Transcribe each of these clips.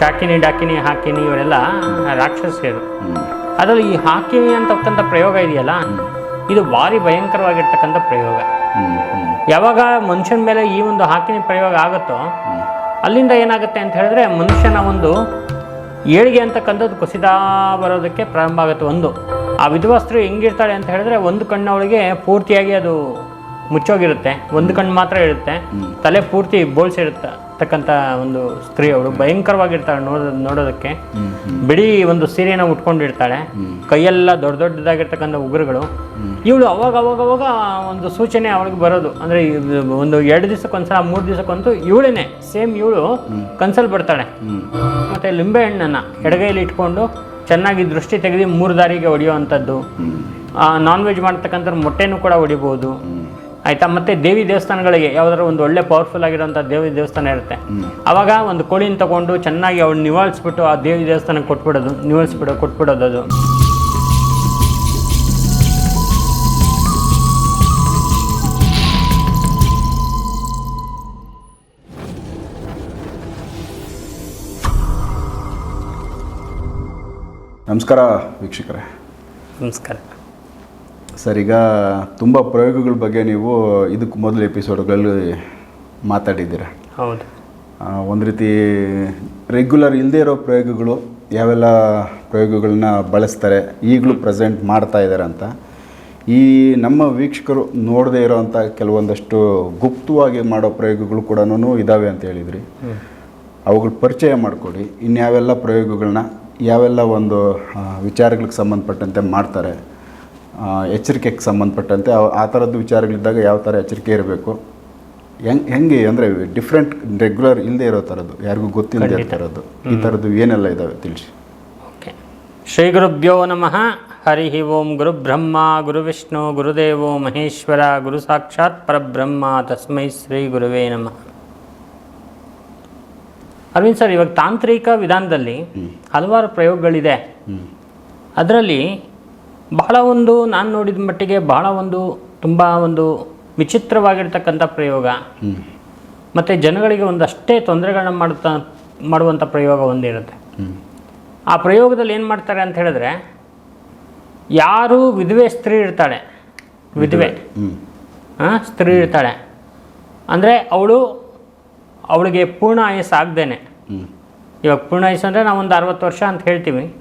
ಶಾಕಿನಿ ಡಾಕಿನಿ ಹಾಕಿನಿ ಇವರೆಲ್ಲ ರಾಕ್ಷಸಿಯರು ಅದರಲ್ಲಿ ಈ ಹಾಕಿನಿ ಅಂತಕ್ಕಂಥ ಪ್ರಯೋಗ ಇದೆಯಲ್ಲ? ಇದು ಭಾರಿ ಭಯಂಕರವಾಗಿರ್ತಕ್ಕಂಥ ಪ್ರಯೋಗ. ಯಾವಾಗ ಮನುಷ್ಯನ ಮೇಲೆ ಈ ಒಂದು ಹಾಕಿನಿ ಪ್ರಯೋಗ ಆಗುತ್ತೋ ಅಲ್ಲಿಂದ ಏನಾಗುತ್ತೆ ಅಂತ ಹೇಳಿದ್ರೆ ಮನುಷ್ಯನ ಒಂದು ಏಳಿಗೆ ಅಂತಕ್ಕಂಥದ್ದು ಕುಸಿದ ಬರೋದಕ್ಕೆ ಪ್ರಾರಂಭ ಆಗುತ್ತೆ ಒಂದು. ಆ ವಿಧವಸ್ತ್ರು ಹೆಂಗಿರ್ತಾಳೆ ಅಂತ ಹೇಳಿದ್ರೆ ಒಂದು ಕಣ್ಣವಳಿಗೆ ಪೂರ್ತಿಯಾಗಿ ಅದು ಮುಚ್ಚೋಗಿರುತ್ತೆ. ಒಂದು ಕಣ್ಣು ಮಾತ್ರ ಇರುತ್ತೆ. ತಲೆ ಪೂರ್ತಿ ಬೋಳ್ಸಿರುತ್ತೆ. ತಕ್ಕಂಥ ಒಂದು ಸ್ತ್ರೀ ಅವಳು ಭಯಂಕರವಾಗಿರ್ತಾಳೆ ನೋಡೋ ನೋಡೋದಕ್ಕೆ. ಬಿಡಿ ಒಂದು ಸೀರೆನ ಉಟ್ಕೊಂಡಿರ್ತಾಳೆ. ಕೈಯೆಲ್ಲ ದೊಡ್ಡ ದೊಡ್ಡದಾಗಿರ್ತಕ್ಕಂಥ ಉಗುರುಗಳು. ಇವಳು ಅವಾಗ ಅವಾಗ ಅವಾಗ ಒಂದು ಸೂಚನೆ ಅವಳಿಗೆ ಬರೋದು. ಅಂದರೆ ಒಂದು ಎರಡು ದಿವಸಕ್ಕೊಂದ್ಸಲ ಮೂರು ದಿವಸಕ್ಕಂತೂ ಇವಳೇನೆ ಸೇಮ್ ಇವಳು ಕನ್ಸಲ್ಲಿ ಬರ್ತಾಳೆ. ಮತ್ತು ಲಿಂಬೆ ಹಣ್ಣನ್ನು ಎಡಗೈಲಿ ಇಟ್ಕೊಂಡು ಚೆನ್ನಾಗಿ ದೃಷ್ಟಿ ತೆಗೆದು ಮೂರು ದಾರಿಗೆ ಹೊಡೆಯುವಂಥದ್ದು ನಾನ್ ವೆಜ್ ಮಾಡ್ತಕ್ಕಂಥ ಮೊಟ್ಟೆನೂ ಕೂಡ ಹೊಡಿಬೋದು ಆಯ್ತಾ? ಮತ್ತೆ ದೇವಿ ದೇವಸ್ಥಾನಗಳಿಗೆ ಯಾವುದಾದ್ರು ಒಂದು ಒಳ್ಳೆ ಪವರ್ಫುಲ್ ಆಗಿರೋಂಥ ದೇವಿ ದೇವಸ್ಥಾನ ಇರುತ್ತೆ. ಅವಾಗ ಒಂದು ಕೋಳಿನ ತಗೊಂಡು ಚೆನ್ನಾಗಿ ಅವ್ಳು ನಿವಾಳಿಸ್ಬಿಟ್ಟು ಆ ದೇವಿ ದೇವಸ್ಥಾನಕ್ಕೆ ಕೊಟ್ಬಿಡೋದು ನಿವಾಳಿಸ್ಬಿಡೋ ಕೊಟ್ಬಿಡೋದು ಅದು. ನಮಸ್ಕಾರ ವೀಕ್ಷಕರೇ. ನಮಸ್ಕಾರ. ಸರ್ ಈಗ ತುಂಬ ಪ್ರಯೋಗಗಳ ಬಗ್ಗೆ ನೀವು ಇದಕ್ಕೆ ಮೊದಲು ಎಪಿಸೋಡ್ಗಳಲ್ಲಿ ಮಾತಾಡಿದ್ದೀರ? ಹೌದು. ಒಂದು ರೀತಿ ರೆಗ್ಯುಲರ್ ಇಲ್ಲದೇ ಇರೋ ಪ್ರಯೋಗಗಳು ಯಾವೆಲ್ಲ ಪ್ರಯೋಗಗಳನ್ನ ಬಳಸ್ತಾರೆ ಈಗಲೂ ಪ್ರೆಸೆಂಟ್ ಮಾಡ್ತಾ ಇದ್ದಾರೆ ಅಂತ. ಈ ನಮ್ಮ ವೀಕ್ಷಕರು ನೋಡದೇ ಇರೋವಂಥ ಕೆಲವೊಂದಷ್ಟು ಗುಪ್ತವಾಗಿ ಮಾಡೋ ಪ್ರಯೋಗಗಳು ಕೂಡ ಇದ್ದಾವೆ ಅಂತ ಹೇಳಿದ್ರಿ. ಅವುಗಳ ಪರಿಚಯ ಮಾಡಿಕೊಡಿ. ಇನ್ಯಾವೆಲ್ಲ ಪ್ರಯೋಗಗಳನ್ನ ಯಾವೆಲ್ಲ ಒಂದು ವಿಚಾರಗಳಿಗೆ ಸಂಬಂಧಪಟ್ಟಂತೆ ಮಾಡ್ತಾರೆ ಎಚ್ಚರಿಕೆಗೆ ಸಂಬಂಧಪಟ್ಟಂತೆ ಆ- ಥರದ್ದು ವಿಚಾರಗಳಿದ್ದಾಗ ಯಾವ ಥರ ಎಚ್ಚರಿಕೆ ಇರಬೇಕು? ಹೆಂಗೆ ಹೆಂಗೆ ಅಂದರೆ ಡಿಫ್ರೆಂಟ್ ರೆಗ್ಯುಲರ್ ಇಲ್ಲದೆ ಇರೋ ಥರದ್ದು ಯಾರಿಗೂ ಗೊತ್ತಿಲ್ಲದೆ ಇರೋ ಥರದ್ದು ಈ ಥರದ್ದು ಏನೆಲ್ಲ ಇದ್ದಾವೆ ತಿಳಿಸಿ? ಓಕೆ. ಶ್ರೀ ಗುರುಭ್ಯೋ ನಮಃ. ಹರಿ ಓಂ ಗುರು ಬ್ರಹ್ಮ ಗುರು ವಿಷ್ಣು ಗುರುದೇವೋ ಮಹೇಶ್ವರ ಗುರು ಸಾಕ್ಷಾತ್ ಪರಬ್ರಹ್ಮ ತಸ್ಮೈ ಶ್ರೀ ಗುರುವೇ ನಮಃ. ಅರವಿಂದ್ ಸರ್ ಇವಾಗ ತಾಂತ್ರಿಕ ವಿಧಾನದಲ್ಲಿ ಹಲವಾರು ಪ್ರಯೋಗಗಳಿದೆ. ಅದರಲ್ಲಿ ಬಹಳ ಒಂದು ನಾನು ನೋಡಿದ ಮಟ್ಟಿಗೆ ಬಹಳ ಒಂದು ತುಂಬ ಒಂದು ವಿಚಿತ್ರವಾಗಿರ್ತಕ್ಕಂಥ ಪ್ರಯೋಗ. ಮತ್ತು ಜನಗಳಿಗೆ ಒಂದಷ್ಟೇ ತೊಂದರೆಗಳನ್ನ ಮಾಡುತ್ತಾ ಮಾಡುವಂಥ ಪ್ರಯೋಗ ಒಂದಿರುತ್ತೆ. ಆ ಪ್ರಯೋಗದಲ್ಲಿ ಏನು ಮಾಡ್ತಾರೆ ಅಂತ ಹೇಳಿದ್ರೆ ಯಾರು ವಿಧವೆ ಸ್ತ್ರೀ ಇರ್ತಾಳೆ ವಿಧವೆ. ಆ, ಸ್ತ್ರೀ ಇರ್ತಾಳೆ. ಅಂದರೆ ಅವಳು ಅವಳಿಗೆ ಪೂರ್ಣ ಆಯಸ್ಸು ಆಗದೇನೆ. ಇವಾಗ ಪೂರ್ಣ ಆಯಸ್ಸು ಅಂದರೆ ನಾವು ಒಂದು ಅರವತ್ತು ವರ್ಷ ಅಂತ ಹೇಳ್ತೀವಿ.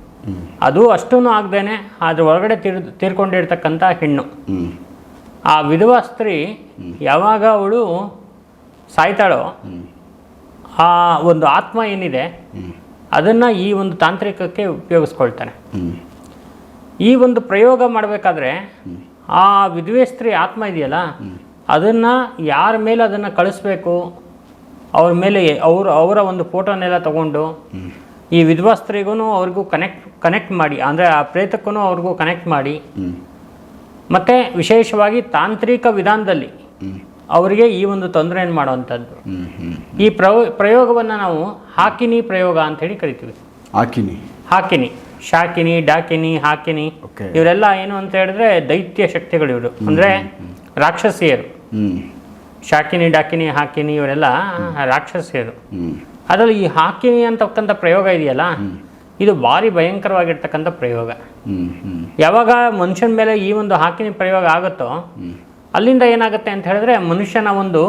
ಅದು ಅಷ್ಟೂ ಆಗದೇನೆ ಅದ್ರ ಒಳಗಡೆ ತೀರ್ ತೀರ್ಕೊಂಡಿರ್ತಕ್ಕಂಥ ಹೆಣ್ಣು. ಆ ವಿಧವಾ ಸ್ತ್ರೀ ಯಾವಾಗ ಅವಳು ಸಾಯ್ತಾಳೋ ಆ ಒಂದು ಆತ್ಮ ಏನಿದೆ ಅದನ್ನು ಈ ಒಂದು ತಾಂತ್ರಿಕಕ್ಕೆ ಉಪಯೋಗಿಸ್ಕೊಳ್ತಾನೆ. ಈ ಒಂದು ಪ್ರಯೋಗ ಮಾಡಬೇಕಾದ್ರೆ ಆ ವಿಧವೆ ಸ್ತ್ರೀ ಆತ್ಮ ಇದೆಯಲ್ಲ ಅದನ್ನು ಯಾರ ಮೇಲೆ ಅದನ್ನು ಕಳಿಸ್ಬೇಕು ಅವ್ರ ಮೇಲೆ ಅವರು ಅವರ ಒಂದು ಫೋಟೋನೆಲ್ಲ ತಗೊಂಡು ಈ ವಿಧವಾ ಸ್ತ್ರೀಗೂ ಅವ್ರಿಗೂ ಕನೆಕ್ಟ್ ಕನೆಕ್ಟ್ ಮಾಡಿ ಅಂದರೆ ಆ ಪ್ರೇತಕ್ಕೂ ಅವ್ರಿಗೂ ಕನೆಕ್ಟ್ ಮಾಡಿ. ಮತ್ತು ವಿಶೇಷವಾಗಿ ತಾಂತ್ರಿಕ ವಿಧಾನದಲ್ಲಿ ಅವರಿಗೆ ಈ ಒಂದು ತೊಂದರೆಯನ್ನು ಮಾಡುವಂಥದ್ದು. ಈ ಪ್ರಯೋ ಪ್ರಯೋಗವನ್ನು ನಾವು ಹಾಕಿನಿ ಪ್ರಯೋಗ ಅಂತೇಳಿ ಕರಿತೀವಿ. ಹಾಕಿನಿ. ಹಾಕಿನಿ ಶಾಕಿನಿ ಡಾಕಿನಿ ಹಾಕಿನಿ ಇವರೆಲ್ಲ ಏನು ಅಂತ ಹೇಳಿದ್ರೆ ದೈತ್ಯ ಶಕ್ತಿಗಳು ಇವರು. ಅಂದರೆ ರಾಕ್ಷಸಿಯರು. ಶಾಕಿನಿ ಡಾಕಿನಿ ಹಾಕಿನಿ ಇವರೆಲ್ಲ ರಾಕ್ಷಸಿಯರು. ಅದರಲ್ಲಿ ಈ ಹಾಕಿನಿ ಅಂತಕ್ಕಂಥ ಪ್ರಯೋಗ ಇದೆಯಲ್ಲ? ಇದು ಭಾರಿ ಭಯಂಕರವಾಗಿರ್ತಕ್ಕಂಥ ಪ್ರಯೋಗ. ಯಾವಾಗ ಮನುಷ್ಯನ ಮೇಲೆ ಈ ಒಂದು ಹಾಕಿನಿ ಪ್ರಯೋಗ ಆಗುತ್ತೋ ಅಲ್ಲಿಂದ ಏನಾಗುತ್ತೆ ಅಂತ ಹೇಳಿದ್ರೆ ಮನುಷ್ಯನ ಒಂದು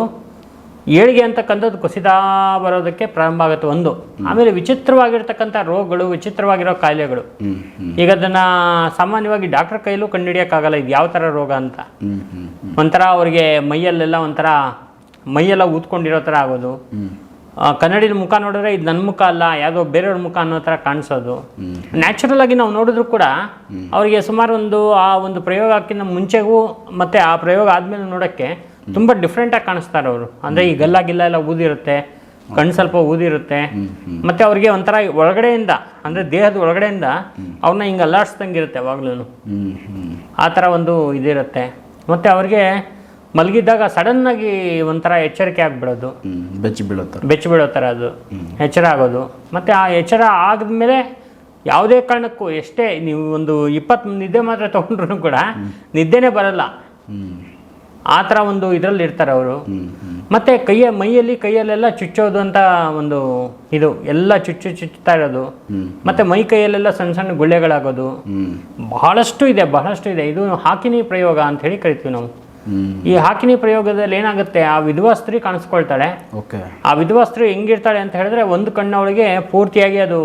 ಏಳಿಗೆ ಅಂತಕ್ಕಂಥದ್ದು ಕುಸಿದ ಬರೋದಕ್ಕೆ ಪ್ರಾರಂಭ ಆಗುತ್ತೆ ಒಂದು. ಆಮೇಲೆ ವಿಚಿತ್ರವಾಗಿರ್ತಕ್ಕಂಥ ರೋಗಗಳು ವಿಚಿತ್ರವಾಗಿರೋ ಕಾಯಿಲೆಗಳು. ಈಗ ಅದನ್ನು ಸಾಮಾನ್ಯವಾಗಿ ಡಾಕ್ಟರ್ ಕೈಲೂ ಕಂಡುಹಿಡಿಯೋಕ್ಕಾಗಲ್ಲ ಇದು ಯಾವ ಥರ ರೋಗ ಅಂತ. ಒಂಥರ ಅವರಿಗೆ ಮೈಯಲ್ಲೆಲ್ಲ ಒಂಥರ ಮೈಯೆಲ್ಲ ಊದ್ಕೊಂಡಿರೋ ಥರ ಆಗೋದು. ಕನ್ನಡಿಲಿ ಮುಖ ನೋಡಿದ್ರೆ ಇದು ನನ್ನ ಮುಖ ಅಲ್ಲ ಯಾವುದೋ ಬೇರೆಯವ್ರ ಮುಖ ಅನ್ನೋ ಥರ ಕಾಣಿಸೋದು. ನ್ಯಾಚುರಲ್ ಆಗಿ ನಾವು ನೋಡಿದ್ರು ಕೂಡ ಅವರಿಗೆ ಸುಮಾರು ಒಂದು ಆ ಒಂದು ಪ್ರಯೋಗ ಹಾಕಿನ ಮುಂಚೆಗೂ ಮತ್ತೆ ಆ ಪ್ರಯೋಗ ಆದಮೇಲೆ ನೋಡೋಕ್ಕೆ ತುಂಬ ಡಿಫ್ರೆಂಟಾಗಿ ಕಾಣಿಸ್ತಾರೆ ಅವರು. ಅಂದರೆ ಈ ಗಲ್ಲ ಗಿಲ್ಲ ಎಲ್ಲ ಊದಿರುತ್ತೆ ಕಣ್ಣು ಸ್ವಲ್ಪ ಊದಿರುತ್ತೆ. ಮತ್ತೆ ಅವ್ರಿಗೆ ಒಂಥರ ಒಳಗಡೆಯಿಂದ ಅಂದರೆ ದೇಹದ ಒಳಗಡೆಯಿಂದ ಅವ್ರನ್ನ ಹಿಂಗೆ ಅಲ್ಲಾಡಿಸ್ದಂಗೆ ಯಾವಾಗ್ಲೂ ಹ್ಞೂ ಹ್ಞೂ ಆ ಥರ ಒಂದು ಇದಿರುತ್ತೆ. ಮತ್ತು ಅವ್ರಿಗೆ ಮಲಗಿದ್ದಾಗ ಆಗಿ ಒಂಥರ ಎಚ್ಚರಿಕೆ ಆಗಿಬಿಡೋದು. ಬೆಚ್ಚ ಬೆಚ್ಚಿ ಬೀಳೋ ಥರ. ಬೆಚ್ಚ ಬೀಳೋ ಥರ ಅದು. ಎಚ್ಚರ ಆಗೋದು. ಮತ್ತು ಆ ಎಚ್ಚರ ಆದಮೇಲೆ ಯಾವುದೇ ಕಾರಣಕ್ಕೂ ಎಷ್ಟೇ ನೀವು ಒಂದು ಇಪ್ಪತ್ತು ನಿದ್ದೆ ಮಾತ್ರ ತೊಗೊಂಡ್ರು ಕೂಡ ನಿದ್ದೆನೇ ಬರಲ್ಲ. ಆ ಥರ ಒಂದು ಇದರಲ್ಲಿ ಇರ್ತಾರೆ ಅವರು. ಮತ್ತೆ ಕೈಯ ಮೈಯಲ್ಲಿ ಕೈಯಲ್ಲೆಲ್ಲ ಚುಚ್ಚೋದು ಅಂತ ಒಂದು ಇದು ಎಲ್ಲ ಚುಚ್ಚು ಚುಚ್ಚುತ್ತಾ ಇರೋದು. ಮತ್ತು ಮೈ ಕೈಯಲ್ಲೆಲ್ಲ ಸಣ್ಣ ಸಣ್ಣ ಗುಳ್ಳೆಗಳಾಗೋದು. ಬಹಳಷ್ಟು ಇದೆ ಬಹಳಷ್ಟು ಇದೆ. ಇದು ಹಾಕಿನಿ ಪ್ರಯೋಗ ಅಂತ ಹೇಳಿ ಕರಿತೀವಿ ನಾವು. ಈ ಹಾಕಿನಿ ಪ್ರಯೋಗದಲ್ಲಿ ಏನಾಗುತ್ತೆ? ಆ ವಿಧವಾ ಸ್ತ್ರೀ ಕಾಣಿಸ್ಕೊಳ್ತಾಳೆ. ಓಕೆ. ಆ ವಿಧವಾ ಸ್ತ್ರೀ ಹೆಂಗಿರ್ತಾಳೆ ಅಂತ ಹೇಳಿದ್ರೆ ಒಂದು ಕಣ್ಣವಳಿಗೆ ಪೂರ್ತಿಯಾಗಿ ಅದು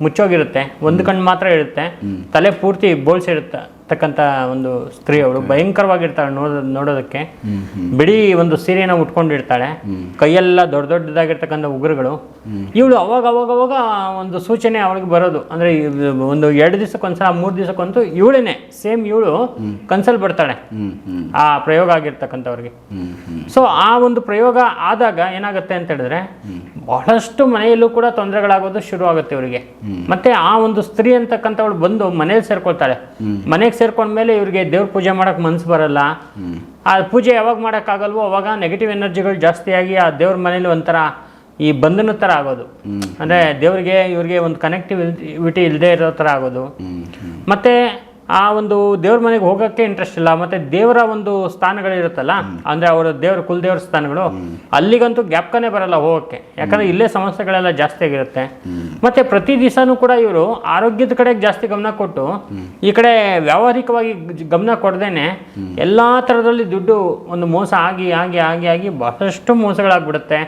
ಮುಚ್ಚೋಗಿರುತ್ತೆ. ಒಂದು ಕಣ್ಣು ಮಾತ್ರ ಇರುತ್ತೆ. ತಲೆ ಪೂರ್ತಿ ಬೋಳ್ಸಿರುತ್ತೆ. ತಕ್ಕಂಥ ಒಂದು ಸ್ತ್ರೀ ಅವಳು ಭಯಂಕರವಾಗಿರ್ತಾಳೆ ನೋಡ ನೋಡೋದಕ್ಕೆ. ಹ್ಮ್ ಒಂದು ಸೀರೆನ ಉಟ್ಕೊಂಡಿರ್ತಾಳೆ. ಕೈಯೆಲ್ಲ ದೊಡ್ಡ ದೊಡ್ಡದಾಗಿರ್ತಕ್ಕಂಥ ಉಗ್ರಗಳು. ಇವಳು ಅವಾಗ ಅವಾಗ ಅವಾಗ ಒಂದು ಸೂಚನೆ ಅವಳಿಗೆ ಬರೋದು. ಅಂದ್ರೆ ಒಂದು ಎರಡು ದಿವಸಕ್ಕೊಂದ್ಸಲ ಮೂರು ದಿವಸಕ್ಕಂತೂ ಇವಳೇನೆ ಸೇಮ್ ಇವಳು ಕನ್ಸಲ್ ಬರ್ತಾಳೆ. ಆ ಪ್ರಯೋಗ ಆಗಿರ್ತಕ್ಕಂಥವ್ರಿಗೆ. ಸೊ ಆ ಒಂದು ಪ್ರಯೋಗ ಆದಾಗ ಏನಾಗುತ್ತೆ ಅಂತ ಹೇಳಿದ್ರೆ ಬಹಳಷ್ಟು ಮನೆಯಲ್ಲೂ ಕೂಡ ತೊಂದರೆಗಳಾಗೋದು ಶುರು ಆಗುತ್ತೆ ಇವರಿಗೆ ಮತ್ತೆ ಆ ಒಂದು ಸ್ತ್ರೀ ಅಂತಕ್ಕಂಥವಳು ಬಂದು ಮನೇಲಿ ಸೇರ್ಕೊಳ್ತಾಳೆ. ಮನೆಗೆ ಸೇರ್ಕೊಂಡ್ಮೇಲೆ ಇವ್ರಿಗೆ ದೇವ್ರ ಪೂಜೆ ಮಾಡಕ್ ಮನ್ಸು ಬರಲ್ಲ. ಆ ಪೂಜೆ ಯಾವಾಗ ಮಾಡೋಕ್ಕಾಗಲ್ವೋ ಅವಾಗ ನೆಗೆಟಿವ್ ಎನರ್ಜಿಗಳು ಜಾಸ್ತಿಯಾಗಿ ಆ ದೇವ್ರ ಮನೇಲಿ ಒಂಥರ ಈ ಬಂಧನ ಥರ ಆಗೋದು. ಅಂದ್ರೆ ದೇವ್ರಿಗೆ ಇವ್ರಿಗೆ ಒಂದು ಕನೆಕ್ಟಿವಿಟಿ ಇಲ್ಲದೆ ಇರೋ ಥರ ಆಗೋದು. ಮತ್ತೆ ಆ ಒಂದು ದೇವ್ರ ಮನೆಗೆ ಹೋಗೋಕ್ಕೆ ಇಂಟ್ರೆಸ್ಟ್ ಇಲ್ಲ. ಮತ್ತೆ ದೇವರ ಒಂದು ಸ್ಥಾನಗಳಿರುತ್ತಲ್ಲ ಅಂದ್ರೆ ಅವರ ದೇವ್ರ ಕುಲದೇವ್ರ ಸ್ಥಾನಗಳು ಅಲ್ಲಿಗಂತೂ ಗ್ಯಾಪ್ಕನೇ ಬರಲ್ಲ ಹೋಗಕ್ಕೆ. ಯಾಕಂದ್ರೆ ಇಲ್ಲೇ ಸಮಸ್ಯೆಗಳೆಲ್ಲ ಜಾಸ್ತಿ ಆಗಿರುತ್ತೆ. ಮತ್ತೆ ಪ್ರತಿ ದಿವಸನೂ ಕೂಡ ಇವರು ಆರೋಗ್ಯದ ಕಡೆಗೆ ಜಾಸ್ತಿ ಗಮನ ಕೊಟ್ಟು ಈ ಕಡೆ ವ್ಯಾವಹಾರಿಕವಾಗಿ ಗಮನ ಕೊಡದೇನೆ ಎಲ್ಲಾ ತರದಲ್ಲಿ ದುಡ್ಡು ಒಂದು ಮೋಸ ಆಗಿ ಆಗಿ ಆಗಿ ಆಗಿ ಬಹಳಷ್ಟು ಮೋಸಗಳಾಗ್ಬಿಡುತ್ತೆ.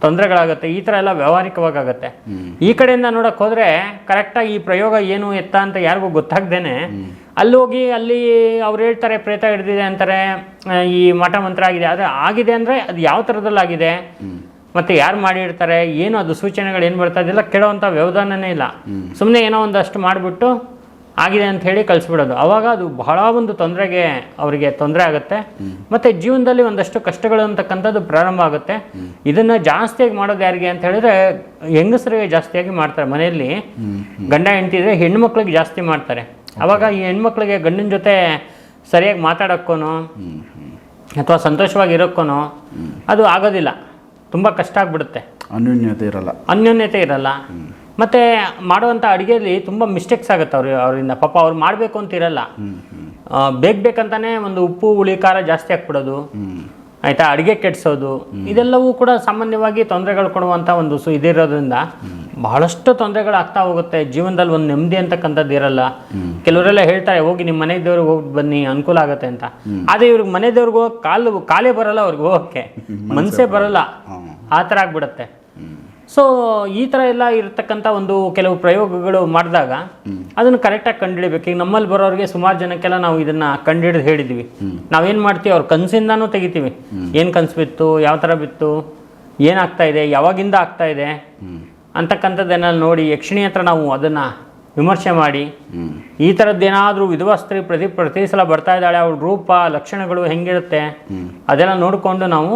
ತೊಂದರೆಗಳಾಗುತ್ತೆ. ಈ ತರ ಎಲ್ಲ ವ್ಯಾವಹಾರಿಕವಾಗಿ ಆಗುತ್ತೆ ಈ ಕಡೆಯಿಂದ ನೋಡಕ್ ಹೋದ್ರೆ ಕರೆಕ್ಟಾಗಿ ಈ ಪ್ರಯೋಗ ಏನು ಎತ್ತ ಅಂತ ಯಾರಿಗೂ ಗೊತ್ತಾಗ್ದೇನೆ ಅಲ್ಲಿ ಹೋಗಿ ಅಲ್ಲಿ ಅವ್ರು ಹೇಳ್ತಾರೆ ಪ್ರೇತ ಹಿಡ್ದಿದೆ ಅಂತಾರೆ ಈ ಮಠ ಮಂತ್ರ ಆಗಿದೆ. ಆದರೆ ಆಗಿದೆ ಅಂದರೆ ಅದು ಯಾವ ಥರದಲ್ಲಿ ಆಗಿದೆ? ಮತ್ತೆ ಯಾರು ಮಾಡಿರ್ತಾರೆ ಏನು ಅದು ಸೂಚನೆಗಳು ಏನು ಬರ್ತಾ ಇದೆಲ್ಲ ಕೇಳೋವಂಥ ವ್ಯವಧಾನನೇ ಇಲ್ಲ. ಸುಮ್ಮನೆ ಏನೋ ಒಂದಷ್ಟು ಮಾಡಿಬಿಟ್ಟು ಆಗಿದೆ ಅಂತ ಹೇಳಿ ಕಳಿಸ್ಬಿಡೋದು. ಅವಾಗ ಅದು ಬಹಳ ಒಂದು ತೊಂದರೆಗೆ ಅವರಿಗೆ ತೊಂದರೆ ಆಗುತ್ತೆ. ಮತ್ತೆ ಜೀವನದಲ್ಲಿ ಒಂದಷ್ಟು ಕಷ್ಟಗಳು ಅಂತಕ್ಕಂಥದ್ದು ಪ್ರಾರಂಭ ಆಗುತ್ತೆ. ಇದನ್ನ ಜಾಸ್ತಿಯಾಗಿ ಮಾಡೋದು ಯಾರಿಗೆ ಅಂತ ಹೇಳಿದ್ರೆ ಹೆಂಗಸರಿಗೆ ಜಾಸ್ತಿಯಾಗಿ ಮಾಡ್ತಾರೆ ಮನೆಯಲ್ಲಿ. ಗಂಡ ಹೆಂಡತಿ ಇದ್ರೆ ಹೆಣ್ಮಕ್ಳಿಗೆ ಜಾಸ್ತಿ ಮಾಡ್ತಾರೆ. ಅವಾಗ ಈ ಹೆಣ್ಮಕ್ಳಿಗೆ ಗಂಡನ ಜೊತೆ ಸರಿಯಾಗಿ ಮಾತಾಡೋಕ್ಕೂ ಅಥವಾ ಸಂತೋಷವಾಗಿ ಇರೋಕ್ಕೂ ಅದು ಆಗೋದಿಲ್ಲ. ತುಂಬ ಕಷ್ಟ ಆಗ್ಬಿಡುತ್ತೆ. ಅನ್ಯೋನ್ಯತೆ ಇರಲ್ಲ. ಅನ್ಯೋನ್ಯತೆ ಇರಲ್ಲ. ಮತ್ತೆ ಮಾಡುವಂಥ ಅಡುಗೆಯಲ್ಲಿ ತುಂಬ ಮಿಸ್ಟೇಕ್ಸ್ ಆಗುತ್ತೆ ಅವ್ರಿಗೆ ಅವರಿಂದ. ಪಾಪ ಅವ್ರು ಮಾಡಬೇಕು ಅಂತ ಇರಲ್ಲ. ಬೇಕ್ ಬೇಕಂತಾನೆ ಒಂದು ಉಪ್ಪು ಹುಳಿ ಖಾರ ಜಾಸ್ತಿ ಹಾಕ್ಬಿಡೋದು. ಆಯಿತಾ? ಅಡುಗೆ ಕೆಡಿಸೋದು. ಇದೆಲ್ಲವೂ ಕೂಡ ಸಾಮಾನ್ಯವಾಗಿ ತೊಂದರೆಗಳು ಕೊಡುವಂಥ ಒಂದು ಸು ಇದಿರೋದ್ರಿಂದ ಬಹಳಷ್ಟು ತೊಂದರೆಗಳು ಆಗ್ತಾ ಹೋಗುತ್ತೆ. ಜೀವನದಲ್ಲಿ ಒಂದು ನೆಮ್ಮದಿ ಅಂತಕ್ಕಂಥದ್ದು ಇರಲ್ಲ. ಕೆಲವರೆಲ್ಲ ಹೇಳ್ತಾರೆ ಹೋಗಿ ನಿಮ್ಮ ಮನೆ ದೇವ್ರಿಗೆ ಹೋಗಿ ಬನ್ನಿ ಅನುಕೂಲ ಆಗುತ್ತೆ ಅಂತ. ಆದರೆ ಇವ್ರಿಗೆ ಮನೆ ದೇವ್ರಿಗೆ ಹೋಗಿ ಕಾಲು ಕಾಲೇ ಬರಲ್ಲ ಅವ್ರಿಗೆ ಹೋಗಕ್ಕೆ. ಮನಸ್ಸೇ ಬರಲ್ಲ. ಆ ಥರ ಆಗ್ಬಿಡತ್ತೆ. ಸೊ ಈ ಥರ ಎಲ್ಲ ಇರತಕ್ಕಂಥ ಒಂದು ಕೆಲವು ಪ್ರಯೋಗಗಳು ಮಾಡಿದಾಗ ಅದನ್ನು ಕರೆಕ್ಟಾಗಿ ಕಂಡುಹಿಡಬೇಕು. ಈಗ ನಮ್ಮಲ್ಲಿ ಬರೋರಿಗೆ ಸುಮಾರು ಜನಕ್ಕೆಲ್ಲ ನಾವು ಇದನ್ನ ಕಂಡುಹಿಡಿದು ಹೇಳಿದ್ವಿ ನಾವೇನು ಮಾಡ್ತೀವಿ? ಅವ್ರ ಕನಸಿಂದಾನೂ ತೆಗಿತೀವಿ. ಏನು ಕನಸು ಬಿತ್ತು? ಯಾವ ಥರ ಬಿತ್ತು? ಏನಾಗ್ತಾ ಇದೆ? ಯಾವಾಗಿಂದ ಆಗ್ತಾ ಇದೆ? ಅಂತಕ್ಕಂಥದ್ದನ್ನ ನೋಡಿ ಯಕ್ಷಿಣಿ ಹತ್ರ ನಾವು ಅದನ್ನು ವಿಮರ್ಶೆ ಮಾಡಿ ಈ ಥರದ್ದೇನಾದರೂ ವಿಧವಾ ಸ್ತ್ರೀ ಪ್ರತಿ ಪ್ರತಿ ಸಲ ಬರ್ತಾ ಇದ್ದಾಳೆ ಅವಳ ರೂಪ ಲಕ್ಷಣಗಳು ಹೆಂಗಿರುತ್ತೆ ಅದೆಲ್ಲ ನೋಡಿಕೊಂಡು ನಾವು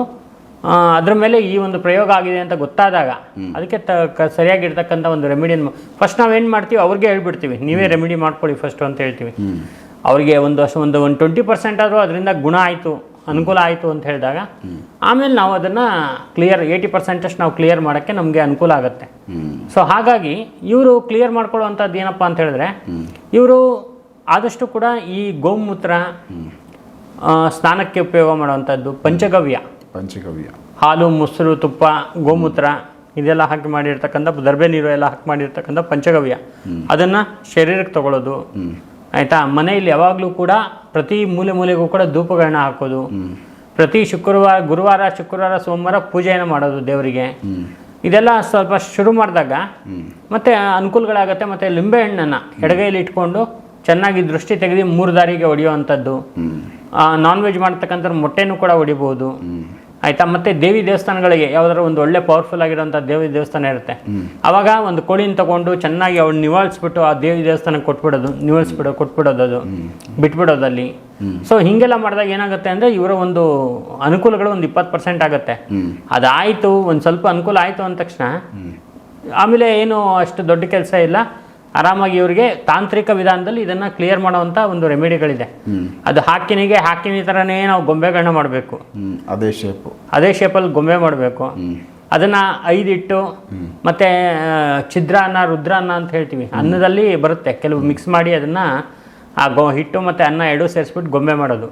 ಅದ್ರ ಮೇಲೆ ಈ ಒಂದು ಪ್ರಯೋಗ ಆಗಿದೆ ಅಂತ ಗೊತ್ತಾದಾಗ ಅದಕ್ಕೆ ತ ಕ- ಸರಿಯಾಗಿರ್ತಕ್ಕಂಥ ಒಂದು ರೆಮಿಡಿಯನ್ನು ಫಸ್ಟ್ ನಾವೇನು ಮಾಡ್ತೀವಿ ಅವ್ರಿಗೆ ಹೇಳ್ಬಿಡ್ತೀವಿ ನೀವೇ ರೆಮಿಡಿ ಮಾಡ್ಕೊಳ್ಳಿ ಫಸ್ಟ್ ಅಂತ ಹೇಳ್ತೀವಿ. ಅವರಿಗೆ ಒಂದು ಅಷ್ಟು ಒಂದು ಒಂದು ಟ್ವೆಂಟಿ ಪರ್ಸೆಂಟ್ ಆದರೂ ಅದರಿಂದ ಗುಣ ಆಯಿತು ಅನುಕೂಲ ಆಯಿತು ಅಂತ ಹೇಳಿದಾಗ ಆಮೇಲೆ ನಾವು ಅದನ್ನು ಕ್ಲಿಯರ್ ಏಯ್ಟಿ ಪರ್ಸೆಂಟಷ್ಟು ನಾವು ಕ್ಲಿಯರ್ ಮಾಡೋಕ್ಕೆ ನಮಗೆ ಅನುಕೂಲ ಆಗುತ್ತೆ. ಸೊ ಹಾಗಾಗಿ ಇವರು ಕ್ಲಿಯರ್ ಮಾಡ್ಕೊಳ್ಳುವಂಥದ್ದು ಏನಪ್ಪ ಅಂತ ಹೇಳಿದ್ರೆ ಇವರು ಆದಷ್ಟು ಕೂಡ ಈ ಗೋಮೂತ್ರ ಸ್ನಾನಕ್ಕೆ ಉಪಯೋಗ ಮಾಡುವಂಥದ್ದು ಪಂಚಗವ್ಯ. ಪಂಚಗವ್ಯ. ಹಾಲು ಮೊಸರು ತುಪ್ಪ ಗೋಮೂತ್ರ ಇದೆಲ್ಲ ಹಾಕಿ ಮಾಡಿರ್ತಕ್ಕಂಥ ದರ್ಬೆ ನೀರು ಎಲ್ಲ ಹಾಕಿ ಮಾಡಿರ್ತಕ್ಕಂಥ ಪಂಚಗವ್ಯ. ಅದನ್ನು ಶರೀರಕ್ಕೆ ತಗೊಳ್ಳೋದು. ಆಯಿತಾ? ಮನೆಯಲ್ಲಿ ಯಾವಾಗಲೂ ಕೂಡ ಪ್ರತಿ ಮೂಲೆ ಮೂಲೆಗೂ ಕೂಡ ಧೂಪಗಳನ್ನ ಹಾಕೋದು. ಪ್ರತಿ ಶುಕ್ರವಾರ ಗುರುವಾರ ಶುಕ್ರವಾರ ಸೋಮವಾರ ಪೂಜೆಯನ್ನು ಮಾಡೋದು ದೇವರಿಗೆ. ಇದೆಲ್ಲ ಸ್ವಲ್ಪ ಶುರು ಮಾಡಿದಾಗ ಮತ್ತೆ ಅನುಕೂಲಗಳಾಗತ್ತೆ ಮತ್ತೆ ಲಿಂಬೆ ಹಣ್ಣನ್ನು ಎಡಗೈಲಿ ಇಟ್ಕೊಂಡು ಚೆನ್ನಾಗಿ ದೃಷ್ಟಿ ತೆಗೆದು ಮೂರು ದಾರಿಗೆ ಹೊಡೆಯುವಂಥದ್ದು ನಾನ್ ವೆಜ್ ಮಾಡ್ತಕ್ಕಂಥ ಮೊಟ್ಟೆನೂ ಕೂಡ ಹೊಡಿಬೋದು ಆಯ್ತಾ? ಮತ್ತೆ ದೇವಿ ದೇವಸ್ಥಾನಗಳಿಗೆ ಯಾವ್ದಾದ್ರು ಒಂದು ಒಳ್ಳೆ ಪವರ್ಫುಲ್ ಆಗಿರುವಂತಹ ದೇವಿ ದೇವಸ್ಥಾನ ಇರುತ್ತೆ. ಅವಾಗ ಒಂದು ಕೋಳಿನ ತಗೊಂಡು ಚೆನ್ನಾಗಿ ಅವ್ಳು ನಿವಾಳಿಸ್ಬಿಟ್ಟು ಆ ದೇವಿ ದೇವಸ್ಥಾನಕ್ಕೆ ಕೊಟ್ಬಿಡೋದು ನಿವಾಳಿಸ್ಬಿಡೋ ಕೊಟ್ಬಿಡೋದು ಅದು. ಬಿಟ್ಬಿಡೋದಲ್ಲಿ. ಸೊ ಹಿಂಗೆಲ್ಲ ಮಾಡಿದಾಗ ಏನಾಗುತ್ತೆ ಅಂದ್ರೆ ಇವರ ಒಂದು ಅನುಕೂಲಗಳು ಒಂದು ಇಪ್ಪತ್ತು ಪರ್ಸೆಂಟ್ ಆಗುತ್ತೆ. ಅದಾಯ್ತು ಅದಾಯಿತು ಒಂದು ಸ್ವಲ್ಪ ಅನುಕೂಲ ಆಯ್ತು ಅಂದ ತಕ್ಷಣ ಆಮೇಲೆ ಏನು ಅಷ್ಟು ದೊಡ್ಡ ಕೆಲಸ ಇಲ್ಲ. ಆರಾಮಾಗಿ ಇವರಿಗೆ ತಾಂತ್ರಿಕ ವಿಧಾನದಲ್ಲಿ ಇದನ್ನ ಕ್ಲಿಯರ್ ಮಾಡುವಂತ ಒಂದು ರೆಮಿಡಿಗಳಿದೆ ಅದು ಹಾಕಿನಿಗೆ ಹಾಕಿನಿ ಥರನೇ ನಾವು ಗೊಂಬೆಗಳನ್ನ ಮಾಡಬೇಕು. ಅದೇ ಶೇಪ್ ಅದೇ ಶೇಪಲ್ಲಿ ಗೊಂಬೆ ಮಾಡಬೇಕು. ಅದನ್ನು ಐದಿಟ್ಟು ಮತ್ತು ಛಿದ್ರಾನ್ನ ರುದ್ರಾನ್ನ ಅಂತ ಹೇಳ್ತೀವಿ. ಅನ್ನದಲ್ಲಿ ಬರುತ್ತೆ. ಕೆಲವು ಮಿಕ್ಸ್ ಮಾಡಿ ಅದನ್ನ ಆ ಗೊ ಹಿಟ್ಟು ಮತ್ತೆ ಅನ್ನ ಎರಡೂ ಸೇರಿಸ್ಬಿಟ್ಟು ಗೊಂಬೆ ಮಾಡೋದು.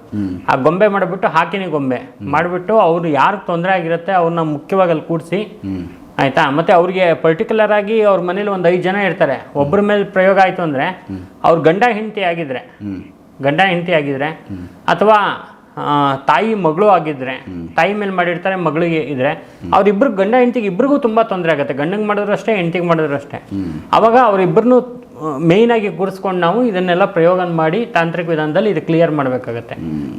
ಆ ಗೊಂಬೆ ಮಾಡಿಬಿಟ್ಟು ಹಾಕಿನಿ ಗೊಂಬೆ. ಮಾಡಿಬಿಟ್ಟು ಅವ್ರು ಯಾರು ತೊಂದರೆ ಆಗಿರುತ್ತೆ ಅವ್ರನ್ನ ಮುಖ್ಯವಾಗಿ ಅಲ್ಲಿ ಕೂಡಿಸಿ ಆಯ್ತಾ? ಮತ್ತೆ ಅವ್ರಿಗೆ ಪರ್ಟಿಕ್ಯುಲರ್ ಆಗಿ ಅವ್ರ ಮನೇಲಿ ಒಂದು ಐದು ಜನ ಇರ್ತಾರೆ. ಒಬ್ಬರ ಮೇಲೆ ಪ್ರಯೋಗ ಆಯ್ತು ಅಂದ್ರೆ ಅವ್ರ ಗಂಡ ಹೆಂಡತಿ ಆಗಿದ್ರೆ ಗಂಡ ಹೆಂಡತಿ ಆಗಿದ್ರೆ ಅಥವಾ ತಾಯಿ ಮಗಳು ಆಗಿದ್ರೆ ತಾಯಿ ಮೇಲೆ ಮಾಡಿರ್ತಾರೆ ಮಗಳಿಗೆ ಇದ್ರೆ ಅವ್ರಿಬ್ರು ಗಂಡ ಹೆಂಡತಿಗೆ ಇಬ್ರಿಗೂ ತುಂಬಾ ತೊಂದರೆ ಆಗುತ್ತೆ. ಗಂಡಂಗೆ ಮಾಡಿದ್ರು ಅಷ್ಟೇ ಹೆಂಡತಿಗೆ ಮಾಡಿದ್ರು ಅಷ್ಟೇ ಅವಾಗ ಅವರಿಬ್ಬರನ್ನು ಮೇಯ್ನ್ ಆಗಿ ಕೂರಿಸ್ಕೊಂಡು ನಾವು ಇದನ್ನೆಲ್ಲ ಪ್ರಯೋಗ ಮಾಡಿ ತಾಂತ್ರಿಕ ವಿಧಾನದಲ್ಲಿ ಇದು ಕ್ಲಿಯರ್ ಮಾಡಬೇಕಾಗತ್ತೆ.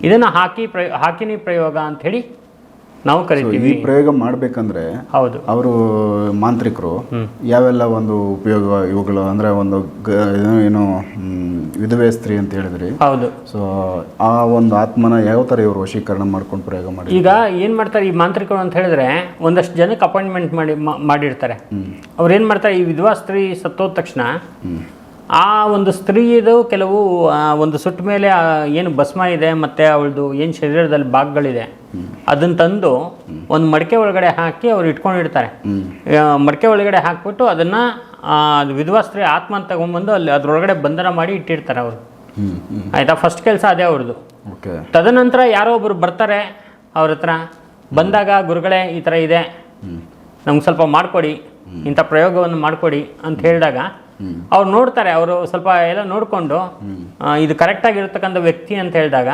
ಇದನ್ನ ಹಾಕಿ ಪ್ರಯೋ ಹಾಕಿನಿ ಪ್ರಯೋಗ ಅಂತ ಹೇಳಿ ನಾವು ಕರಿತೀವಿ. ಈ ಪ್ರಯೋಗ ಮಾಡ್ಬೇಕಂದ್ರೆ ಹೌದು. ಅವರು ಮಾಂತ್ರಿಕರು ಯಾವೆಲ್ಲ ಒಂದು ಉಪಯೋಗ ಇವುಗಳು ಅಂದ್ರೆ ಒಂದು ಏನು- ವಿಧವೆ ಸ್ತ್ರೀ ಅಂತ ಹೇಳಿದ್ರಿ. ಹೌದು. ಸೊ ಆ ಒಂದು ಆತ್ಮನ ಯಾವ ತರ ಇವರು ವಶೀಕರಣ ಮಾಡ್ಕೊಂಡು ಪ್ರಯೋಗ ಮಾಡಿ ಈಗ ಏನ್ ಮಾಡ್ತಾರೆ ಈ ಮಾಂತ್ರಿಕರು ಅಂತ ಹೇಳಿದ್ರೆ ಒಂದಷ್ಟು ಜನಕ್ಕೆ ಅಪಾಯಿಂಟ್ಮೆಂಟ್ ಮಾಡಿ ಮಾಡಿರ್ತಾರೆ. ಅವ್ರು ಏನ್ ಮಾಡ್ತಾರೆ ಈ ವಿಧವಾ ಸ್ತ್ರೀ ಸತ್ತೋದ ತಕ್ಷಣ ಆ ಒಂದು ಸ್ತ್ರೀಯದು ಕೆಲವು ಒಂದು ಸುಟ್ಟ ಮೇಲೆ ಏನು ಭಸ್ಮ ಇದೆ ಮತ್ತು ಅವಳದು ಏನು ಶರೀರದಲ್ಲಿ ಭಾಗಗಳಿದೆ ಅದನ್ನ ತಂದು ಒಂದು ಮಡಕೆ ಒಳಗಡೆ ಹಾಕಿ ಅವ್ರು ಇಟ್ಕೊಂಡಿರ್ತಾರೆ ಮಡಿಕೆ ಒಳಗಡೆ ಹಾಕ್ಬಿಟ್ಟು ಅದನ್ನು ವಿಧವಾ ಸ್ತ್ರೀ ಆತ್ಮ ಅಂತ ತಗೊಂಡ್ಬಂದು ಅಲ್ಲಿ ಅದ್ರೊಳಗಡೆ ಬಂಧನ ಮಾಡಿ ಇಟ್ಟಿರ್ತಾರೆ ಅವರು. ಹ್ಮ್ ಫಸ್ಟ್ ಕೆಲಸ ಅದೇ ಅವ್ರದ್ದು ತದನಂತರ ಯಾರೋ ಒಬ್ಬರು ಬರ್ತಾರೆ ಅವ್ರ ಹತ್ರ ಬಂದಾಗ ಗುರುಗಳೇ ಈ ಥರ ಇದೆ ನಮ್ಗೆ ಸ್ವಲ್ಪ ಮಾಡಿಕೊಡಿ ಇಂಥ ಪ್ರಯೋಗವನ್ನು ಮಾಡಿಕೊಡಿ ಅಂತ ಹೇಳಿದಾಗ ಅವ್ರು ನೋಡ್ತಾರೆ, ಅವರು ಸ್ವಲ್ಪ ಎಲ್ಲ ನೋಡಿಕೊಂಡು ಇದು ಕರೆಕ್ಟಾಗಿರ್ತಕ್ಕಂಥ ವ್ಯಕ್ತಿ ಅಂತ ಹೇಳಿದಾಗ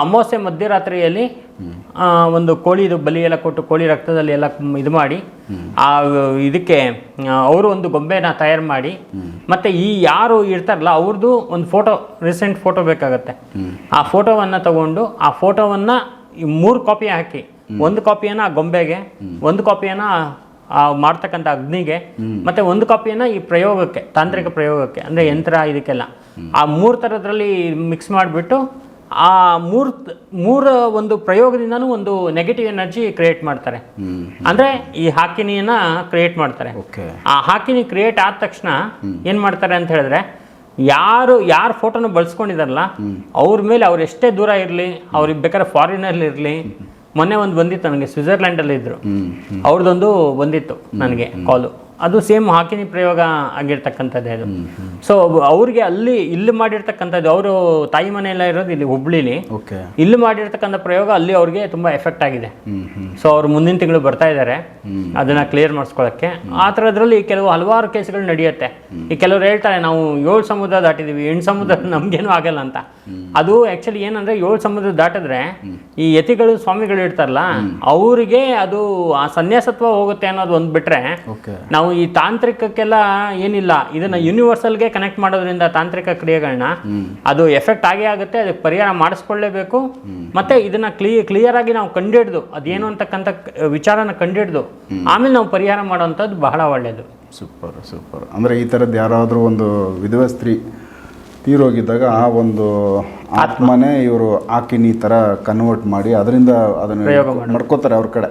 ಅಮಾವಾಸ್ಯೆ ಮಧ್ಯರಾತ್ರಿಯಲ್ಲಿ ಒಂದು ಕೋಳಿದು ಬಲಿ ಎಲ್ಲ ಕೊಟ್ಟು ಕೋಳಿ ರಕ್ತದಲ್ಲಿ ಎಲ್ಲ ಇದು ಮಾಡಿ, ಆ, ಇದಕ್ಕೆ ಅವರು ಒಂದು ಗೊಂಬೆನ ತಯಾರು ಮಾಡಿ, ಮತ್ತೆ ಈ ಯಾರು ಇರ್ತಾರಲ್ಲ ಅವ್ರದ್ದು ಒಂದು ಫೋಟೋ ರೀಸೆಂಟ್ ಫೋಟೋ ಬೇಕಾಗತ್ತೆ. ಆ ಫೋಟೋವನ್ನು ತಗೊಂಡು, ಆ ಫೋಟೋವನ್ನು ಮೂರು ಕಾಪಿ ಹಾಕಿ, ಒಂದು ಕಾಪಿಯನ್ನು ಆ ಗೊಂಬೆಗೆ, ಒಂದು ಕಾಪಿಯನ್ನು ಮಾಡ್ತಕ್ಕಂಥ ಅಗ್ನಿಗೆ ಮತ್ತೆ ಒಂದು ಕಾಪಿಯನ್ನು ಈ ಪ್ರಯೋಗಕ್ಕೆ ತಾಂತ್ರಿಕ ಪ್ರಯೋಗಕ್ಕೆ ಅಂದರೆ ಯಂತ್ರ ಇದಕ್ಕೆಲ್ಲ. ಆ ಮೂರು ಥರದ್ರಲ್ಲಿ ಮಿಕ್ಸ್ ಮಾಡಿಬಿಟ್ಟು ಆ ಮೂರ್ ಮೂರ ಒಂದು ಪ್ರಯೋಗದಿಂದನೂ ಒಂದು ನೆಗೆಟಿವ್ ಎನರ್ಜಿ ಕ್ರಿಯೇಟ್ ಮಾಡ್ತಾರೆ. ಅಂದ್ರೆ ಈ ಹಾಕಿನಿಯನ್ನ ಕ್ರಿಯೇಟ್ ಮಾಡ್ತಾರೆ. ಆ ಹಾಕಿನಿ ಕ್ರಿಯೇಟ್ ಆದ ತಕ್ಷಣ ಏನು ಮಾಡ್ತಾರೆ ಅಂತ ಹೇಳಿದ್ರೆ ಯಾರು ಯಾರು ಫೋಟೋನ ಬಳಸ್ಕೊಂಡಿದಾರಲ್ಲ ಅವ್ರ ಮೇಲೆ ಅವ್ರು ಎಷ್ಟೇ ದೂರ ಇರಲಿ ಅವ್ರಿಗೆ ಬೇಕಾದ್ರೆ ಫಾರಿನಲ್ಲಿ ಇರಲಿ ಮೊನ್ನೆ ಒಂದು ಬಂದಿತ್ತು ನನಗೆ ಸ್ವಿಟ್ಜರ್ಲ್ಯಾಂಡಲ್ಲಿ ಇದ್ದರು ಅವ್ರದ್ದೊಂದು ಬಂದಿತ್ತು ನನಗೆ ಕಾಲು. ಅದು ಸೇಮ್ ಹಾಕಿನಿ ಪ್ರಯೋಗ ಆಗಿರ್ತಕ್ಕಂಥದ್ದೇ ಅದು. ಸೊ ಅವ್ರಿಗೆ ಅಲ್ಲಿ ಇಲ್ಲಿ ಮಾಡಿರ್ತಕ್ಕಂಥದ್ದು ಅವರು ತಾಯಿ ಮನೆಯೆಲ್ಲ ಇರೋದು ಇಲ್ಲಿ ಹುಬ್ಳಿಲಿ. ಇಲ್ಲಿ ಮಾಡಿರ್ತಕ್ಕಂಥ ಪ್ರಯೋಗ ಅಲ್ಲಿ ಅವ್ರಿಗೆ ತುಂಬ ಎಫೆಕ್ಟ್ ಆಗಿದೆ. ಸೊ ಅವ್ರು ಮುಂದಿನ ತಿಂಗಳು ಬರ್ತಾ ಇದ್ದಾರೆ ಅದನ್ನ ಕ್ಲಿಯರ್ ಮಾಡಿಸ್ಕೊಳ್ಳೋಕ್ಕೆ ಆ ಥರದ್ರಲ್ಲಿ ಕೆಲವು ಹಲವಾರು ಕೇಸ್ಗಳು ನಡೆಯುತ್ತೆ. ಈ ಕೆಲವರು ಹೇಳ್ತಾರೆ ನಾವು ಏಳು ಸಮುದ್ರ ದಾಟಿದೀವಿ ಎಂಟು ಸಮುದ್ರ ನಮಗೇನು ಆಗಲ್ಲ ಅಂತ. ಅದು ಆಕ್ಚುಲಿ ಏನಂದ್ರೆ ಏಳು ಸಮುದ್ರ ದಾಟಿದ್ರೆ ಈ ಯತಿಗಳು ಸ್ವಾಮಿಗಳು ಇರ್ತಾರಲ್ಲ ಅವರಿಗೆ ಅದು ಆ ಸನ್ಯಾಸತ್ವ ಹೋಗುತ್ತೆ ಅನ್ನೋದು ಒಂದು ಬಿಟ್ರೆ ನಾವು ಈ ತಾಂತ್ರಿಕಕ್ಕೆಲ್ಲ ಏನಿಲ್ಲ ಇದನ್ನ ಯೂನಿವರ್ಸಲ್ಗೆ ಕನೆಕ್ಟ್ ಮಾಡೋದ್ರಿಂದ ತಾಂತ್ರಿಕ ಕ್ರಿಯೆಗಳನ್ನ ಅದು ಎಫೆಕ್ಟ್ ಆಗೇ ಆಗುತ್ತೆ ಅದಕ್ಕೆ ಪರಿಹಾರ ಮಾಡಿಸ್ಕೊಳ್ಳೇಬೇಕು. ಮತ್ತೆ ಇದನ್ನ ಕ್ಲಿಯ ಕ್ಲಿಯರ್ ಆಗಿ ನಾವು ಕಂಡಿಡ್ದು ಅದೇನು ಅಂತಕ್ಕಂಥ ವಿಚಾರನ ಕಂಡಿಡ್ದು ಆಮೇಲೆ ನಾವು ಪರಿಹಾರ ಮಾಡುವಂಥದ್ದು ಬಹಳ ಒಳ್ಳೆಯದು ಸೂಪರ್ ಸೂಪರ್. ಅಂದರೆ ಈ ಥರದ್ದು ಯಾರಾದರೂ ಒಂದು ವಿಧವಾ ಸ್ತ್ರೀ ತೀರೋಗಿದ್ದಾಗ ಆ ಒಂದು ಆತ್ಮನೇ ಇವರು ಹಾಕಿನಿ ತರ ಕನ್ವರ್ಟ್ ಮಾಡಿ ಅದರಿಂದ ಅದನ್ನು ಮಾಡ್ಕೋತಾರೆ ಅವ್ರ ಕಡೆ.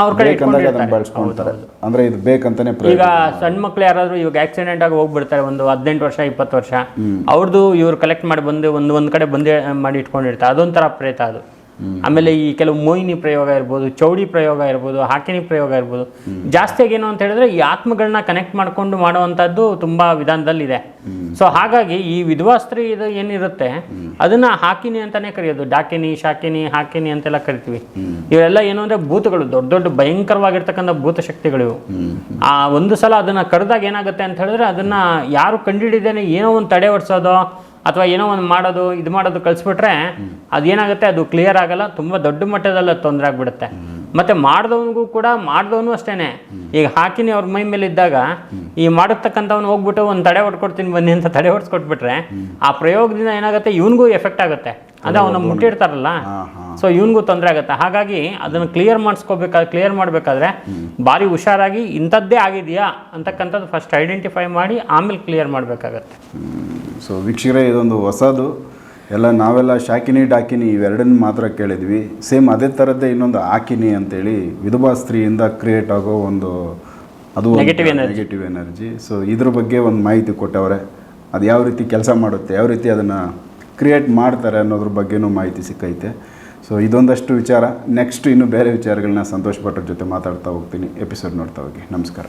ಅವ್ರ ಕಡೆ ಬೇಕಂದಾಗ ಅದನ್ನು ಬಳಸ್ಕೊಳ್ತಾರೆ ಅಂದರೆ ಇದು ಬೇಕಂತಾನೆ ಈಗ ಸಣ್ಣ ಮಕ್ಳು ಯಾರಾದ್ರೂ ಇವಾಗ ಆಕ್ಸಿಡೆಂಟ್ ಆಗಿ ಹೋಗ್ಬಿಡ್ತಾರೆ ಒಂದು ಹದಿನೆಂಟು ವರ್ಷ ಇಪ್ಪತ್ತು ವರ್ಷ ಅವ್ರದ್ದು ಇವ್ರು ಕಲೆಕ್ಟ್ ಮಾಡಿ ಬಂದು ಒಂದು ಒಂದ್ ಕಡೆ ಬಂದೇ ಮಾಡಿ ಇಟ್ಕೊಂಡಿರ್ತಾರೆ. ಅದೊಂಥರ ಪ್ರೇತ ಅದು. ಆಮೇಲೆ ಈ ಕೆಲವು ಮೋಹಿನಿ ಪ್ರಯೋಗ ಇರ್ಬೋದು, ಚೌಡಿ ಪ್ರಯೋಗ ಇರ್ಬೋದು ಹಾಕಿನಿ ಪ್ರಯೋಗ ಇರ್ಬೋದು. ಜಾಸ್ತಿಯಾಗಿ ಏನು ಅಂತ ಹೇಳಿದ್ರೆ ಈ ಆತ್ಮಗಳನ್ನ ಕನೆಕ್ಟ್ ಮಾಡ್ಕೊಂಡು ಮಾಡುವಂಥದ್ದು ತುಂಬಾ ವಿಧಾನದಲ್ಲಿದೆ. ಸೊ ಹಾಗಾಗಿ ಈ ವಿಧವಾ ಸ್ತ್ರೀ ಇದು ಏನಿರುತ್ತೆ, ಅದನ್ನ ಹಾಕಿನಿ ಅಂತಾನೆ ಕರೆಯೋದು. ಡಾಕಿನಿ ಶಾಕಿನಿ ಹಾಕಿನಿ ಅಂತೆಲ್ಲ ಕರಿತೀವಿ. ಇವೆಲ್ಲ ಏನು ಅಂದ್ರೆ ಭೂತಗಳು, ದೊಡ್ಡ ದೊಡ್ಡ ಭಯಂಕರವಾಗಿರ್ತಕ್ಕಂಥ ಭೂತ ಶಕ್ತಿಗಳು ಆ ಒಂದು ಸಲ ಅದನ್ನ ಕರೆದಾಗ ಏನಾಗುತ್ತೆ ಅಂತ ಹೇಳಿದ್ರೆ ಅದನ್ನ ಯಾರು ಕಂಡುಹಿಡಿದೇನೆ ಏನೋ ಒಂದು ತಡೆ ಹೊಡ್ಸೋದು ಅಥವಾ ಏನೋ ಒಂದು ಮಾಡೋದು ಇದು ಮಾಡೋದು ಕಳಿಸ್ಬಿಟ್ರೆ ಅದೇನಾಗುತ್ತೆ ಅದು ಕ್ಲಿಯರ್ ಆಗಲ್ಲ ತುಂಬ ದೊಡ್ಡ ಮಟ್ಟದಲ್ಲಿ ಅದು ತೊಂದರೆ ಆಗ್ಬಿಡುತ್ತೆ. ಮತ್ತೆ ಮಾಡಿದವನಿಗೂ ಕೂಡ ಮಾಡಿದವನು ಅಷ್ಟೇನೆ. ಈಗ ಹಾಕಿನಿ ಅವ್ರ ಮೈ ಮೇಲೆ ಇದ್ದಾಗ ಈ ಮಾಡತಕ್ಕಂಥವ್ನು ಹೋಗ್ಬಿಟ್ಟು ಒಂದು ತಡೆ ಹೊಡ್ಕೊಡ್ತೀನಿ ಬನ್ನಿ ಅಂತ ತಡೆ ಹೊಡ್ಸ್ಕೊಟ್ಬಿಟ್ರೆ ಆ ಪ್ರಯೋಗದಿಂದ ಏನಾಗುತ್ತೆ? ಇವನಿಗೂ ಎಫೆಕ್ಟ್ ಆಗುತ್ತೆ. ಅದೇ ಅವನ ಮುಟ್ಟಿರ್ತಾರಲ್ಲ? ಹಾಂ ಸೊ ಇವನಿಗೂ ತೊಂದರೆ ಆಗುತ್ತೆ. ಹಾಗಾಗಿ ಅದನ್ನು ಕ್ಲಿಯರ್ ಮಾಡಿಸ್ಕೋಬೇಕಾದ್ರೆ ಕ್ಲಿಯರ್ ಮಾಡಬೇಕಾದ್ರೆ ಭಾರಿ ಹುಷಾರಾಗಿ ಇಂಥದ್ದೇ ಆಗಿದೆಯಾ ಅಂತಕ್ಕಂಥದ್ದು ಫಸ್ಟ್ ಐಡೆಂಟಿಫೈ ಮಾಡಿ ಆಮೇಲೆ ಕ್ಲಿಯರ್ ಮಾಡಬೇಕಾಗತ್ತೆ. ಸೊ ವೀಕ್ಷಕರೇ ಇದೊಂದು ಹೊಸದು. ಎಲ್ಲ ನಾವೆಲ್ಲ ಶಾಕಿನಿ ಡಾಕಿನಿ ಇವೆರಡನ್ನ ಮಾತ್ರ ಕೇಳಿದ್ವಿ. ಸೇಮ್ ಅದೇ ಥರದ್ದೇ ಇನ್ನೊಂದು ಆಕಿನಿ ಅಂತೇಳಿ ವಿಧವಾ ಸ್ತ್ರೀಯಿಂದ ಕ್ರಿಯೇಟ್ ಆಗೋ ಒಂದು ಅದು ನೆಗೆಟಿವ್ ನೆಗೆಟಿವ್ ಎನರ್ಜಿ ಸೊ ಇದ್ರ ಬಗ್ಗೆ ಒಂದು ಮಾಹಿತಿ ಕೊಟ್ಟವ್ರೆ. ಅದು ಯಾವ ರೀತಿ ಕೆಲಸ ಮಾಡುತ್ತೆ ಯಾವ ರೀತಿ ಅದನ್ನು ಕ್ರಿಯೇಟ್ ಮಾಡ್ತಾರೆ ಅನ್ನೋದ್ರ ಬಗ್ಗೆನೂ ಮಾಹಿತಿ ಸಿಕ್ಕೈತೆ. ಸೊ ಇದೊಂದಷ್ಟು ವಿಚಾರ. ನೆಕ್ಸ್ಟ್ ಇನ್ನು ಬೇರೆ ವಿಚಾರಗಳನ್ನ ಸಂತೋಷ ಭಟ್ರ ಜೊತೆ ಮಾತಾಡ್ತಾ ಹೋಗ್ತೀನಿ. ಎಪಿಸೋಡ್ ನೋಡ್ತಾ ಹೋಗಿ. ನಮಸ್ಕಾರ.